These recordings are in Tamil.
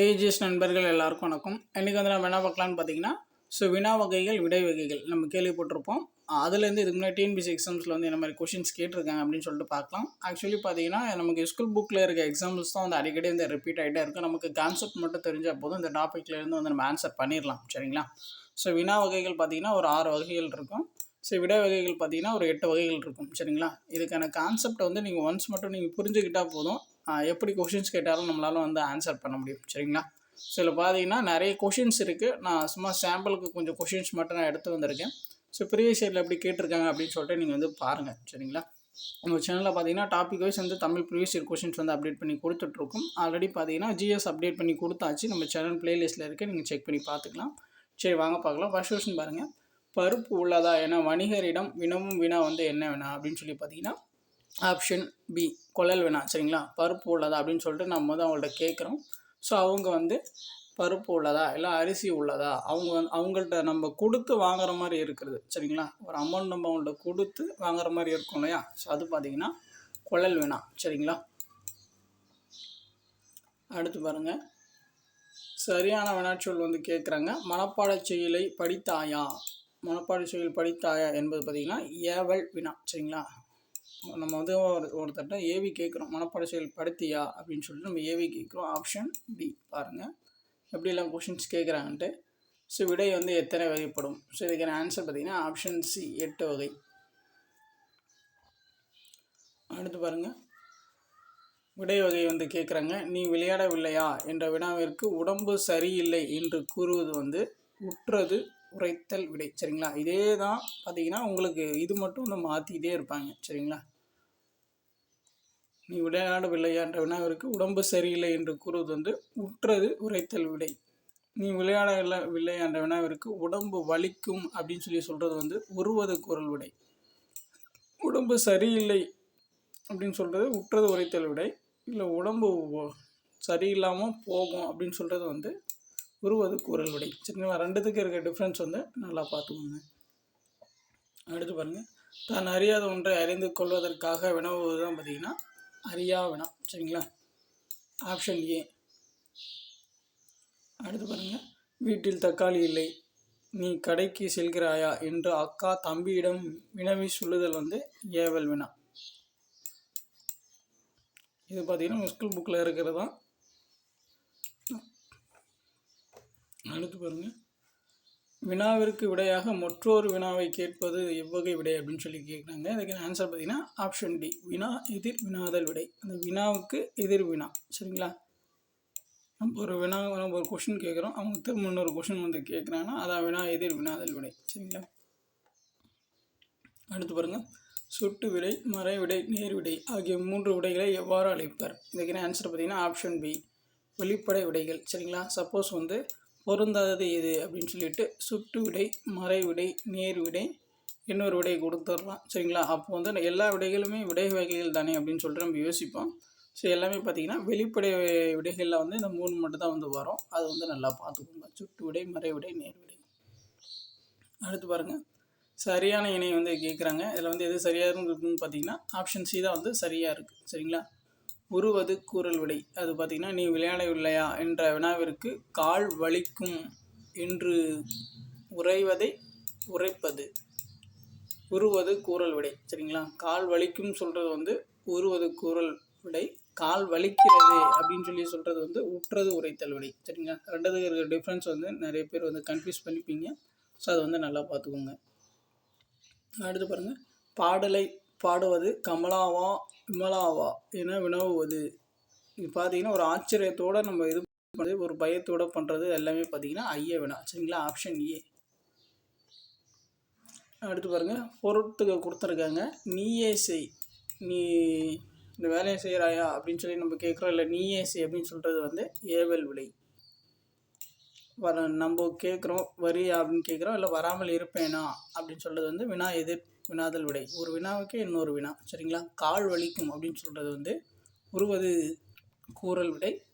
ஏஜிஎஸ் நண்பர்கள் எல்லாருக்கும் வணக்கம். இன்றைக்கி வந்து நம்ம என்ன பார்க்கலான்னு பார்த்தீங்கன்னா ஸோ வினா வகைகள் விடை வகைகள் நம்ம கேள்விப்பட்டிருப்போம். அதுலேருந்து இதுக்கு முன்னாடி டிஎன்பிசி எக்ஸாம்ஸில் வந்து என்ன மாதிரி கொஷின்ஸ் கேட்டிருக்காங்க அப்படின்னு சொல்லிட்டு பார்க்கலாம். ஆக்சுவலி பார்த்தீங்கன்னா நமக்கு ஸ்கூல் புக்கில் இருக்க எக்ஸாம்பிள்ஸ் தான் வந்து அடிக்கடி வந்து ரிப்பீட் ஆகிட்டே இருக்கும் நமக்கு கான்செப்ட் மட்டும் தெரிஞ்சால் போதும். இந்த டாப்பிக்லேருந்து வந்து நம்ம ஆன்சர் பண்ணிடலாம். சரிங்களா? ஸோ வினா வகைகள் பார்த்தீங்கன்னா ஒரு ஆறு வகைகள் இருக்கும். ஸோ விடை வகைகள் பார்த்தீங்கன்னா ஒரு எட்டு வகைகள் இருக்கும். சரிங்களா? இதுக்கான கான்செப்டை வந்து நீங்கள் ஒன்ஸ் மட்டும் நீங்கள் புரிஞ்சுக்கிட்டால் போதும். எப்படி கொஷின்ஸ் கேட்டாலும் நம்மளால வந்து ஆன்சர் பண்ண முடியும். சரிங்களா? ஸோ இதில் பார்த்தீங்கன்னா நிறைய கொஷின்ஸ் இருக்குது நான் சும்மா சாம்பிளுக்கு கொஞ்சம் கொஷின்ஸ் மட்டும் நான் எடுத்து வந்திருக்கேன். ஸோ ப்ரீவியஸ் இயரில் எப்படி கேட்டிருக்காங்க அப்படின்னு சொல்லிட்டு நீங்கள் வந்து பாருங்கள் சரிங்களா? உங்கள் சேனலில் பார்த்தீங்கன்னா டாபிக் வைஸ் வந்து தமிழ் ப்ரீவியஸ் இயர் கொஷின்ஸ் வந்து அப்டேட் பண்ணி கொடுத்துட்ருக்கோம். ஆல்ரெடி பார்த்தீங்கன்னா ஜிஎஸ் அப்டேட் பண்ணி கொடுத்தாச்சு. நம்ம சேனல் ப்ளேலிஸ்ட்டில் இருக்குது நீங்கள் செக் பண்ணி பார்த்துக்கலாம் சரி வாங்க பார்க்கலாம் ஃபர்ஸ்ட் கொஷின் பாருங்கள் பருப்பு உள்ளதா என வணிகரிடம் வினவும் வினா வந்து என்ன வேணா அப்படின்னு சொல்லி பார்த்தீங்கன்னா ஆப்ஷன் பி கொள்ளல் வேணாம் சரிங்களா? பருப்பு உள்ளதா அப்படின்னு சொல்லிட்டு நம்ம வந்து அவங்கள்ட்ட கேட்குறோம். ஸோ அவங்க வந்து பருப்பு உள்ளதா இல்லை அரிசி உள்ளதா? அவங்க வந்து அவங்கள்ட்ட நம்ம கொடுத்து வாங்குற மாதிரி இருக்கிறது சரிங்களா? ஒரு அமௌண்ட் நம்ம அவங்கள்ட்ட கொடுத்து வாங்குற மாதிரி இருக்கும் இல்லையா? ஸோ அது பார்த்தீங்கன்னா கொள்ளல் வேணாம் சரிங்களா? அடுத்து பாருங்கள் சரியான வினாச்சொல் வந்து கேட்குறாங்க. மனப்பாட செயலை படித்தாயா? மனப்பாட செயல் படித்தாயா என்பது பார்த்திங்கன்னா ஏவல் வினா சரிங்களா? நம்ம வந்து ஒரு ஒருத்தட்ட ஏவி கேட்குறோம். மனப்பாட செயல் படுத்தியா? அப்படின்னு சொல்லிட்டு நம்ம ஏவி கேட்குறோம். ஆப்ஷன் டி பாருங்கள் எப்படிலாம் கொஷின்ஸ் கேட்குறாங்கன்ட்டு. ஸோ விடை வந்து எத்தனை வகைப்படும்? ஸோ இதுக்கான ஆன்சர் பார்த்தீங்கன்னா ஆப்ஷன் சி எட்டு வகை. அடுத்து பாருங்கள் விடை வகை வந்து கேட்குறாங்க. நீ விளையாடவில்லையா? என்ற வினாவிற்கு உடம்பு சரியில்லை என்று கூறுவது வந்து உற்றது உரைத்தல் விடை. சரிங்களா? இதே தான் பார்த்தீங்கன்னா உங்களுக்கு இது மட்டும் வந்து மாற்றிக்கிட்டே இருப்பாங்க. சரிங்களா? நீ விளையாடவில்லையா என்ற வினாவிற்கு உடம்பு சரியில்லை என்று கூறுவது வந்து உற்றது உரைத்தல் விடை. நீ விளையாடவில்லை என்ற வினாவிற்கு உடம்பு வலிக்கும் அப்படின்னு சொல்லி சொல்கிறது வந்து உருவது குரல் விடை. உடம்பு சரியில்லை அப்படின்னு சொல்கிறது உற்றது உரைத்தல் விடை. இல்லை உடம்பு சரியில்லாமல் போகும் அப்படின்னு சொல்கிறது வந்து உருவது குரல் விடை. சரிங்களா? ரெண்டுத்துக்கு இருக்க டிஃப்ரென்ஸ் வந்து நல்லா பார்த்துக்கோங்க. அடுத்து பாருங்கள் தான் அறியாத ஒன்றை அறிந்து கொள்வதற்காக வினவுவது தான் பார்த்தீங்கன்னா அறியா வினா சரிங்களா? ஆப்ஷன் ஏ அடுத்து பாருங்கள் வீட்டில் தக்காளி இல்லை. நீ கடைக்கு செல்கிறாயா என்று அக்கா தம்பியிடம் வினவி சொல்லுதல் வந்து ஏவல் வினா. இது பார்த்தீங்கன்னா ஸ்கூல் புக்கில் இருக்கிறது தான். அடுத்து பாருங்கள் வினாவிற்கு விடையாக மற்றொரு வினாவை கேட்பது எவ்வகை விடை அப்படின்னு சொல்லி கேட்குறாங்க. இதுக்கு ஆன்சர் பார்த்தீங்கன்னா ஆப்ஷன் டி வினா எதிர் வினாதல் விடை. அந்த வினாவுக்கு எதிர் வினா. சரிங்களா? நம்ம ஒரு வினா நம்ம ஒரு கொஷின் கேட்குறோம். அவங்க திரும்ப இன்னொரு கொஷின் வந்து கேட்குறாங்கன்னா அதான் வினா எதிர் வினாதல் விடை. சரிங்களா? அடுத்து பாருங்கள் சுட்டு விடை மறை விடை நேர் விடை ஆகிய மூன்று விடைகளை எவ்வாறு அழைப்பர்? இதுக்கு ஆன்சர் பார்த்தீங்கன்னா ஆப்ஷன் பி வெளிப்படை விடைகள். சரிங்களா? சப்போஸ் வந்து பொருந்தாதது எது அப்படின்னு சொல்லிட்டு சுட்டு விடை மறை விடை நேர் விடை இன்னொரு விடை கொடுத்துட்றோம் சரிங்களா? அப்போ வந்து எல்லா விடைகளுமே விடை வகைகள் தானே அப்படின்னு சொல்லிட்டு நம்ம யோசிப்போம். ஸோ எல்லாமே பார்த்தீங்கன்னா வெளிப்படை விடைகளில் வந்து இந்த மூணு மட்டும் தான் வந்து வரும். அது வந்து நல்லா பார்த்துக்கோங்க. சுட்டு விடை மறை விடை நேர் விடை. அடுத்து பாருங்கள் சரியான இணை வந்து கேட்குறாங்க இதில் வந்து எது சரியாக இருக்குன்னு பார்த்தீங்கன்னா ஆப்ஷன் சி தான் வந்து சரியாக இருக்குது சரிங்களா? உருவது கூறல் விடை. அது பார்த்தீங்கன்னா நீ விளையாடவில்லையா என்ற வினாவிற்கு கால் வலிக்கும் என்று உறைவதை உரைப்பது உருவது கூறல் விடை. சரிங்களா? கால் வலிக்கும் சொல்கிறது வந்து உருவது கூறல் விடை. கால் வலிக்கிறது அப்படின்னு சொல்லி சொல்கிறது வந்து உற்றது உரைத்தல் விடை. சரிங்களா? ரெண்டது இருக்கிற டிஃப்ரென்ஸ் வந்து நிறைய பேர் வந்து கன்ஃபியூஸ் பண்ணிப்பீங்க. ஸோ அதை வந்து நல்லா பார்த்துக்கோங்க. அடுத்து பாருங்கள் பாடலை பாடுவது கமலாவா விமலாவா என வினவுவது. இது பார்த்தீங்கன்னா ஒரு ஆச்சரியத்தோட நம்ம இது பண்ணுறது ஒரு பயத்தோட பண்ணுறது எல்லாமே பார்த்தீங்கன்னா ஐய வினா. சரிங்களா? ஆப்ஷன் ஏ அடுத்து பாருங்கள் பொருத்துக்கு கொடுத்துருக்காங்க. நீயே செய். நீ இந்த வேலையை செய்கிறாயா அப்படின்னு சொல்லி நம்ம கேட்குறோம் இல்லை நீயே செய் அப்படின்னு சொல்கிறது வந்து ஏவல் விலை. வர நம்ம கேட்குறோம் வரியா அப்படின்னு கேட்குறோம் இல்லை வராமல் இருப்பேனா? அப்படின்னு சொல்கிறது வந்து வினா எதிர் வினாதல் விடை. ஒரு வினாவுக்கு இன்னொரு வினா. சரிங்களா? கால் வலிக்கும் அப்படின்னு சொல்கிறது வந்து உருவது கூறல் விடை.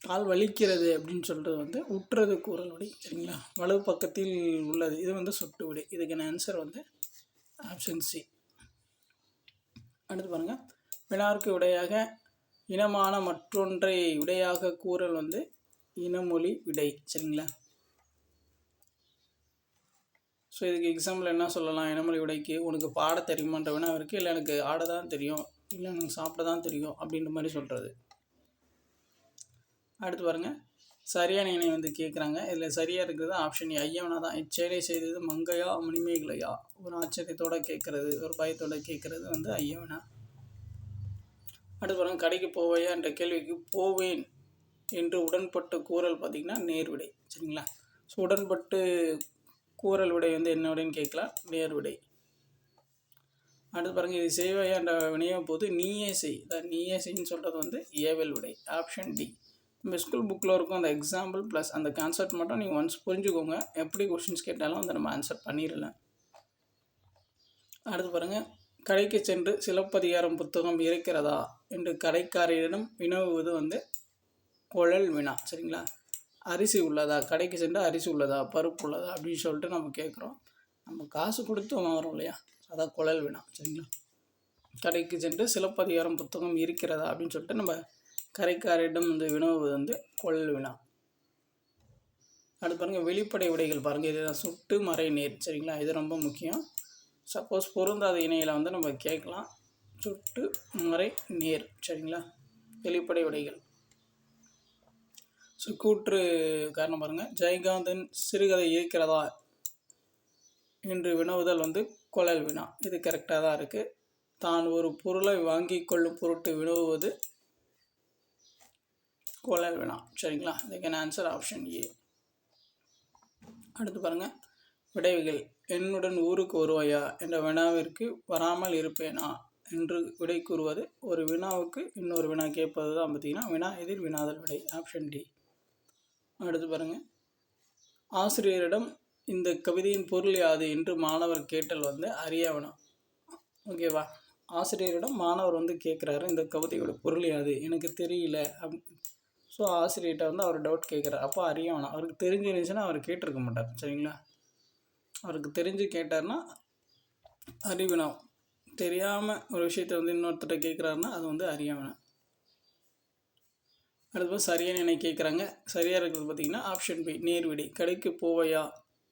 கால் வலிக்கிறது அப்படின்னு சொல்கிறது வந்து உற்றது கூறல் விடை. சரிங்களா? வலது பக்கத்தில் உள்ளது. இது வந்து சொட்டு விடை. இதுக்கான ஆன்சர் வந்து ஆப்ஷன் சி அடுத்து பாருங்கள் வினாருக்கு விடையாக இனமான மற்றொன்றை விடையாக கூறல் வந்து இனமொழி விடை. சரிங்களா? ஸோ இதுக்கு எக்ஸாம்பிள் என்ன சொல்லலாம்? இனமொழி உடைக்கு உனக்கு பாட தெரியுமான்ற வேணா இருக்குது இல்லை எனக்கு ஆட தான் தெரியும். இல்லை எனக்கு சாப்பிட தான் தெரியும். அப்படின்ற மாதிரி சொல்கிறது அடுத்து பாருங்கள் சரியான இணை வந்து கேட்குறாங்க இதில் சரியாக இருக்கிறது ஆப்ஷன் ஐயவனா தான். இச்செயலை செய்தது மங்கையா மணிமேகலையா? ஒரு ஆச்சரியத்தோடு கேட்குறது ஒரு பயத்தோடு கேட்குறது வந்து ஐயவனா. அடுத்து பாருங்கள் கடைக்கு போவையா என்ற கேள்விக்கு போவேன் என்று உடன்பட்டு கூறல் பார்த்திங்கன்னா நேர்விடை. சரிங்களா? ஸோ உடன்பட்டு கூறல் விடை வந்து என்ன விடைன்னு கேட்கலாம். நேர் விடை. அடுத்து பாருங்கள் இது செய்வாயா என்ற போது நீயே செய். தான் நீயே செய்ன்னு சொல்கிறது வந்து ஏவல் விடை ஆப்ஷன் டி நம்ம ஸ்கூல் புக்கில் இருக்கும் அந்த எக்ஸாம்பிள் ப்ளஸ் அந்த கான்செப்ட் மட்டும் நீங்கள் ஒன்ஸ் புரிஞ்சுக்கோங்க. எப்படி கொஷின்ஸ் கேட்டாலும் வந்து நம்ம ஆன்சர் பண்ணிடலாம். அடுத்து பாருங்கள் கடைக்கு சென்று சிலப்பதிகாரம் புத்தகம் இருக்கிறதா? என்று கடைக்காரரிடம் வினவுவது வந்து குழல் வினா சரிங்களா? அரிசி உள்ளதா? கடைக்கு சென்று அரிசி உள்ளதா? பருப்பு உள்ளதா? அப்படின்னு சொல்லிட்டு நம்ம கேட்குறோம். நம்ம காசு கொடுத்து வாங்குறோம் இல்லையா? அதான் குழல் வினா சரிங்களா? கடைக்கு சென்று சிலப்பதிகாரம் புத்தகம் இருக்கிறதா? அப்படின்னு சொல்லிட்டு நம்ம கரைக்காரிடம் வந்து வினவு வந்து குழல் வினா. அடுத்து பாருங்கள் வெளிப்படை உடைகள் பாருங்கள் இதுதான் சுட்டு மறை நீர் சரிங்களா? இது ரொம்ப முக்கியம். சப்போஸ் பொருந்தாத இணையில் வந்து நம்ம கேட்கலாம். சுட்டு மறை நீர் சரிங்களா? வெளிப்படை உடைகள். ஸோ கூற்று காரணம் பாருங்கள் ஜெயகாந்தன் சிறுகதை இருக்கிறதா என்று வினவுதல் வந்து குழல் வினா. இது கரெக்டாக தான் இருக்குது தான் ஒரு பொருளை வாங்கி கொள்ளும் பொருட்டு வினவுவது குழல் வினா. சரிங்களா? இதுக்கான ஆன்சர் ஆப்ஷன் ஏ அடுத்து பாருங்கள் விடைவுகள் என்னுடன் ஊருக்கு வருவாயா? என்ற வினாவிற்கு வராமல் இருப்பேனா? என்று விடை கூறுவது ஒரு வினாவுக்கு இன்னொரு வினா கேட்பது தான் பார்த்தீங்கன்னா வினா எதிர் வினாதல் விடை. ஆப்ஷன் டி அடுத்து பாருங்கள் ஆசிரியரிடம் இந்த கவிதையின் பொருள் யாது என்று மாணவர் கேட்டல் வந்து அறியவனா? ஓகேவா ஆசிரியரிடம் மாணவர் வந்து கேட்குறாரு இந்த கவிதையோட பொருள் யாது? எனக்கு தெரியல. அப் ஸோ ஆசிரியர்கிட்ட வந்து அவர் டவுட் கேட்குறாரு. அப்போ அறியவனா? அவருக்கு தெரிஞ்சிருந்துச்சுன்னா அவர் கேட்டிருக்க மாட்டார் சரிங்களா? அவருக்கு தெரிஞ்சு கேட்டார்னா அறிவினா தெரியாமல் ஒரு விஷயத்த வந்து இன்னொருத்தர்கிட்ட கேட்குறாருன்னா அது வந்து அறியவனா? அடுத்து சரியான என கேட்குறாங்க. சரியாக இருக்கிறது பார்த்திங்கன்னா ஆப்ஷன் பி நேர்விடை. கடைக்கு போவையா?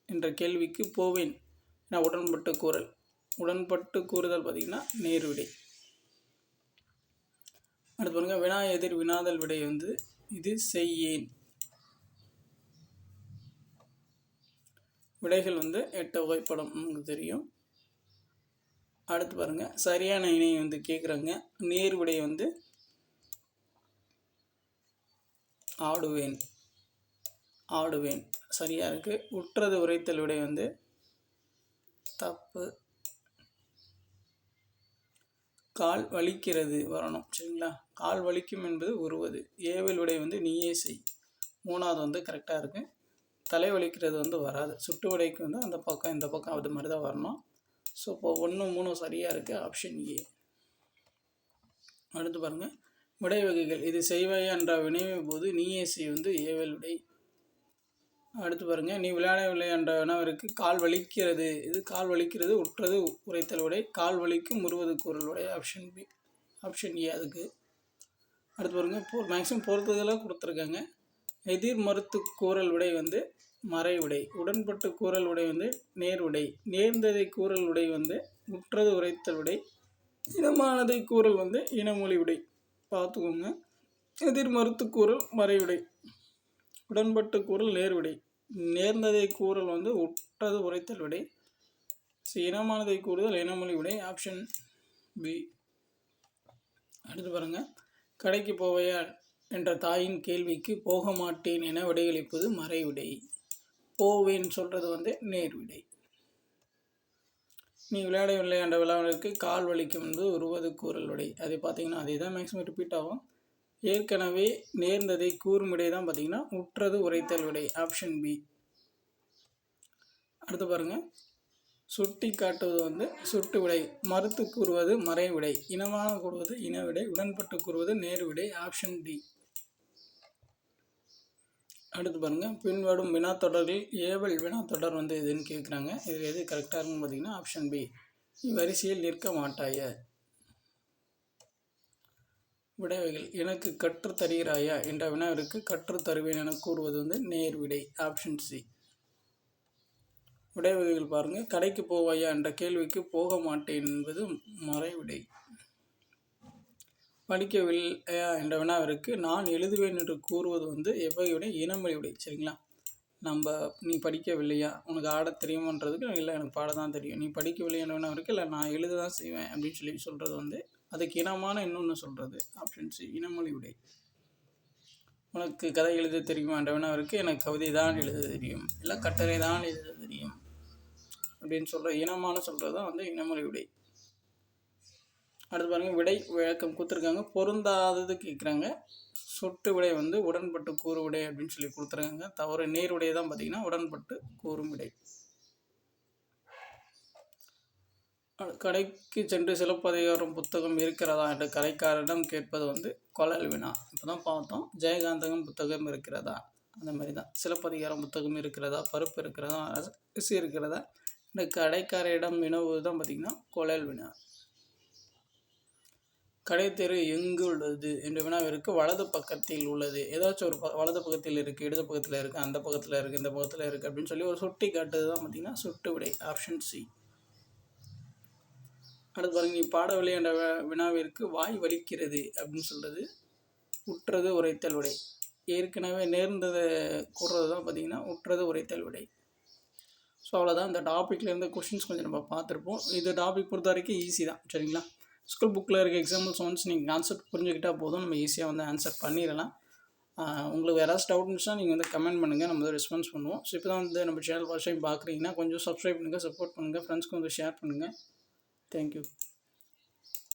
என்ற கேள்விக்கு போவேன். நான் உடன்பட்டு கூறல். உடன்பட்டு கூறுதல் பார்த்திங்கன்னா நேர்விடை. அடுத்து பாருங்கள் வினா எதிர் வினாதல் விடை வந்து இது செய்யேன். விடைகள் வந்து எட்ட வகைப்படம் உங்களுக்கு தெரியும். அடுத்து பாருங்கள் சரியான இணையை வந்து கேட்குறாங்க. நேர் விடை வந்து ஆடுவேன். ஆடுவேன். சரியாக இருக்குது உற்றது உரைத்தல் விடை வந்து தப்பு. கால் வலிக்கிறது வரணும். சரிங்களா? கால் வலிக்கும் என்பது உருவது. ஏவல் விடை வந்து நீயே செய். மூணாவது வந்து கரெக்டாக இருக்குது தலை வலிக்கிறது வந்து வராது. சுட்டு விடைக்கு வந்து அந்த பக்கம் இந்த பக்கம் அது மாதிரி தான் வரணும். ஸோ இப்போ ஒன்று மூணு சரியாக இருக்குது ஆப்ஷன் ஏ அடுத்து பாருங்கள் விடை வகைகள் இது செய்வாய் என்ற வினைவின் போது நீயே செய் வந்து ஏவல் விடை அடுத்து பாருங்கள் நீ விளையாடவில்லை என்ற வினவருக்கு கால் வலிக்கிறது. இது கால் வலிக்கிறது உற்றது உரைத்தல் விடை கால் வலிக்கும் முறுவது குரல் விடை ஆப்ஷன் பி ஆப்ஷன் ஏ அதுக்கு. அடுத்து பாருங்கள் போ மேக்ஸிமம் பொறுத்ததெல்லாம் கொடுத்துருக்காங்க. எதிர் மறுத்து கூறல் விடை வந்து மறை உடை. உடன்பட்டு கூறல் உடை வந்து நேர் உடை. நேர்ந்ததை கூறல் உடை வந்து உற்றது உரைத்தல் உடை. இனமானதை கூறல் வந்து இனமொழி உடை. பார்த்துக்கோங்க. எதிர் மறுத்து கூறல் மறைவிடை. உடன்பட்டு கூறல் நேர்விடை. நேர்ந்ததை கூறல் வந்து ஒட்டது உரைத்தல் விடை. இனமானதை கூறுதல் இனமொழி விடை. Option B. அடுத்து பாருங்கள் கடைக்கு போவையா என்ற தாயின் கேள்விக்கு போக மாட்டேன் என விடையளிப்பது மறைவிடை. போவேன் சொல்கிறது வந்து நேர்விடை. நீ விளையாடவில்லை என்ற விழாவிற்கு கால் வலிக்கும் வந்து உருவது கூறல் விடை அது பார்த்தீங்கன்னா அதே தான் மேக்ஸிமம் ரிப்பீட் ஆகும். ஏற்கனவே நேர்ந்ததை கூறும் விடை தான் பார்த்தீங்கன்னா உற்றது உரைத்தல் விடை ஆப்ஷன் பி அடுத்து பாருங்கள் சுட்டி காட்டுவது வந்து சுட்டு விடை மறுத்து கூறுவது மறை விடை இனமாக கூறுவது இன விடை உடன்பட்டு கூறுவது நேர் விடை ஆப்ஷன் டி அடுத்து பாருங்கள் பின்வரும் வினாத்தொடரில் ஏவல் வினாத்தொடர் வந்து எதுன்னு கேட்குறாங்க இதில் எது கரெக்டாக இருக்குன்னு பார்த்தீங்கன்னா ஆப்ஷன் பி வரிசையில் நிற்க மாட்டாய. விடைவைகள். எனக்கு கற்றுத் தருகிறாயா? என்ற வினாவிற்கு கற்றுத் தருவேன் என கூறுவது வந்து நேர் விடை ஆப்ஷன் சி விடைவகைகள் பாருங்கள் கடைக்கு போவாயா? என்ற கேள்விக்கு போக மாட்டேன் என்பது மறைவிடை. படிக்கவில்லையா என்ற வினாவிற்கு நான் எழுதுவேன் என்று கூறுவது வந்து எவ்வகையுடைய இனமொழி சரிங்களா? நம்ம நீ படிக்கவில்லையா? உனக்கு ஆடத் தெரியுமன்றதுக்கு இல்லை எனக்கு பாட தான் தெரியும். நீ படிக்கவில்லை என்ற வினாவிற்கு இல்லை நான் எழுத தான் செய்வேன் அப்படின்னு சொல்லி சொல்கிறது வந்து அதுக்கு இனமான இன்னொன்று சொல்கிறது ஆப்ஷன் சி இனமொழி உடை உனக்கு கதை எழுத தெரியுமா? என்ற வினாவிற்கு எனக்கு கவிதை தான் எழுத தெரியும். இல்லை கட்டுரை தான் எழுத தெரியும். அப்படின்னு சொல்கிற இனமான சொல்கிறது தான் வந்து இனமொழி உடை அடுத்து பாருங்கள் விடை விளக்கம் கொடுத்துருக்காங்க. பொருந்தாதது கேட்குறாங்க. சொட்டு விடை வந்து உடன்பட்டு கூறு விடை அப்படின்னு சொல்லி கொடுத்துருக்காங்க. தவறு நேர் விடை தான் பார்த்தீங்கன்னா உடன்பட்டு கூறும் விடை. கடைக்கு சென்று சிலப்பதிகாரம் புத்தகம் இருக்கிறதா என்று கடைக்காரரிடம் கேட்பது வந்து கொழல் வினா. இப்போ தான் பார்த்தோம். ஜெயகாந்தகம் புத்தகம் இருக்கிறதா? அந்த மாதிரி தான். சிலப்பதிகாரம் புத்தகம் இருக்கிறதா? பருப்பு இருக்கிறதா? அரிசி இருக்கிறதா? இந்த கடைக்காரரிடம் வினவுவது தான் பார்த்திங்கன்னா கொழல் வினா. கடைத்தெரு எங்கு உள்ளது? என்ற வினாவிற்கு வலது பக்கத்தில் உள்ளது. ஏதாச்சும் ஒரு ப வலது பக்கத்தில் இருக்குது இடது பக்கத்தில் இருக்குது அந்த பக்கத்தில் இருக்குது இந்த பக்கத்தில் இருக்குது அப்படின்னு சொல்லி ஒரு சுட்டி காட்டுறது தான் பார்த்திங்கன்னா சுட்டு விடை ஆப்ஷன் சி அடுத்து பாருங்க நீ பாடவில்லை என்ற வினாவிற்கு வாய் வலிக்கிறது அப்படின்னு சொல்கிறது உற்றது உரைத்தல் விடை. ஏற்கனவே நேர்ந்ததை கூறுறது தான் பார்த்திங்கன்னா உற்றது உரைத்தல் விடை. ஸோ அவ்வளோதான் இந்த டாப்பிக்லேருந்து கொஷின்ஸ் கொஞ்சம் நம்ம பார்த்துருப்போம். இது டாபிக் பொறுத்த வரைக்கும் ஈஸி தான். சரிங்களா? ஸ்கூல் புக்கில் இருக்க எக்ஸாம்பிள்ஸ் ஒன்ஸ் நீங்கள் கான்செப்ட் புரிஞ்சுக்கிட்டால் போதும். நம்ம ஈஸியாக வந்து ஆன்சர் பண்ணிடலாம். உங்களுக்கு வேறு ஏதாச்சும் டவுட் இருந்துச்சுன்னா நீங்கள் வந்து கமெண்ட் பண்ணுங்கள் நம்ம வந்து ரெஸ்பான்ஸ் பண்ணுவோம். ஸோ இப்போ தான் வந்து நம்ம சேனல் ஃபர்ஸ்ட் டைம் பார்க்குறீங்கன்னா கொஞ்சம் சப்ஸ்கிரைப் பண்ணுங்கள் சப்போர்ட் பண்ணுங்கள் ஃப்ரெண்ட்ஸ்க்கு வந்து ஷேர் பண்ணுங்கள் தேங்க்யூ